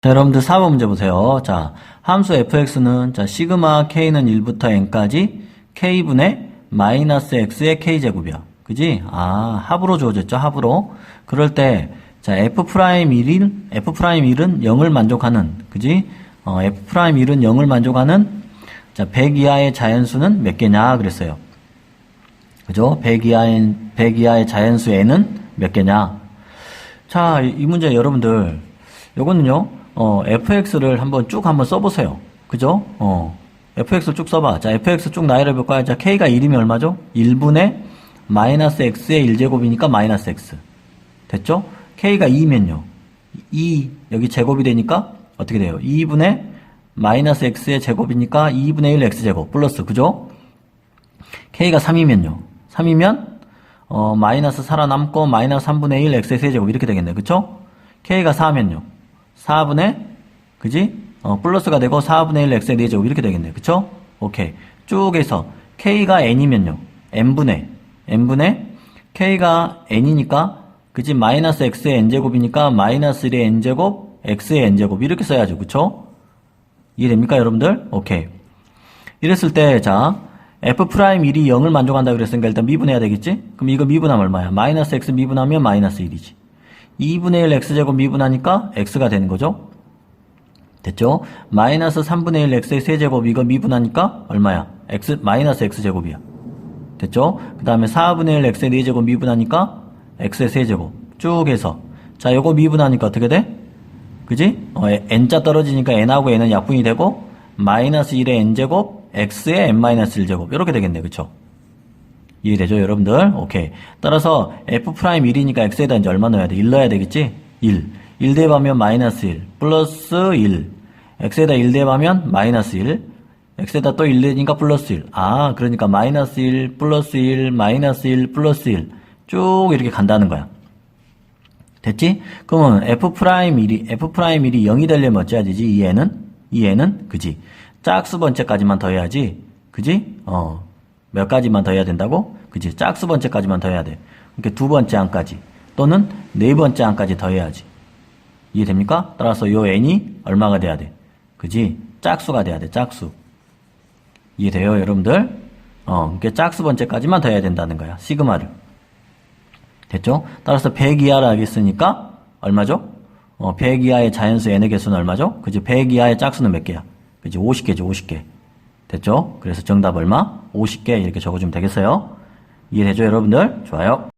자, 여러분들 4번 문제 보세요. 자, 함수 fx는, 자, 시그마 k는 1부터 n까지 k분의 마이너스 x의 k제곱이야. 그지? 아, 합으로 주어졌죠, 합으로. 그럴 때, 자, f'1은, f'1은 0을 만족하는, 그지? 어, f'1은 0을 만족하는, 자, 100 이하의 자연수는 몇 개냐, 그랬어요. 그죠? 100 이하의, 100 이하의 자연수 n은 몇 개냐? 자, 이, 이 문제 여러분들, 요거는요, 어, fx를 한번 쭉 한번 써보세요. 그죠? 어, fx 쭉 써봐. 자, fx 쭉 나열해 볼까요? 자, k가 1이면 얼마죠? 1분의 마이너스 x의 1제곱이니까 마이너스 x. 됐죠? k가 2면요. 2, 여기 제곱이 되니까 어떻게 돼요? 2분의 마이너스 x의 제곱이니까 2분의 1 x제곱 플러스, 그죠? k가 3이면요. 3이면 어, 마이너스 살아남고 마이너스 3분의 1 x의 세제곱 이렇게 되겠네. 그쵸? k가 4면요. 4분의 그지? 어, 플러스가 되고 4분의 1 x의 4제곱 이렇게 되겠네. 그쵸? 오케이. 쭉 해서 k가 n이면요. n분의 n분의 k가 n이니까 그지? 마이너스 x의 n제곱이니까 마이너스 1의 n제곱 x의 n제곱 이렇게 써야죠. 그쵸? 이해됩니까 여러분들? 오케이. 이랬을 때, 자, f'1이 0을 만족한다 그랬으니까 일단 미분해야 되겠지? 그럼 이거 미분하면 얼마야? 마이너스 x 미분하면 마이너스 1이지. 2분의 1 x제곱 미분하니까 x가 되는 거죠? 됐죠? 마이너스 3분의 1 x의 세제곱 이거 미분하니까 얼마야? x, 마이너스 x제곱이야. 됐죠? 그 다음에 4분의 1 x의 4제곱 미분하니까 x의 세제곱. 쭉 해서. 자, 요거 미분하니까 어떻게 돼? 그지? 어, n자 떨어지니까 n하고 n은 약분이 되고 마이너스 1의 n제곱 x의 n-1제곱 이렇게 되겠네 그쵸? 이해되죠 여러분들? 오케이 따라서 f'1이니까 x에다 이제 얼마 넣어야 돼? 1 넣어야 되겠지? 1 1 대입하면 마이너스 1 플러스 1 x에다 1 대입하면 마이너스 1 x에다 또 1 대니까 플러스 1 아 그러니까 마이너스 1 플러스 1 마이너스 1 플러스 1 쭉 이렇게 간다는 거야 됐지? 그러면 f'1이, f'1이 0이 되려면 어찌해야 되지? 이 애는? 이 애는? 그지? 짝수 번째까지만 더해야지. 그지? 어. 몇 가지만 더 해야 된다고? 그지? 짝수 번째까지만 더 해야 돼. 그러니까 두 번째 항까지. 또는 네 번째 항까지 더 해야지. 이해됩니까? 따라서 요 n이 얼마가 돼야 돼? 그지? 짝수가 돼야 돼, 짝수. 이해돼요, 여러분들? 어, 그러니까 짝수 번째까지만 더 해야 된다는 거야, 시그마를. 됐죠? 따라서 100 이하라 하겠으니까 얼마죠? 어, 100 이하의 자연수 n의 개수는 얼마죠? 그지? 100 이하의 짝수는 몇 개야? 그지? 50개죠, 50개. 됐죠? 그래서 정답 얼마? 50개 이렇게 적어주면 되겠어요? 이해되죠, 여러분들? 좋아요.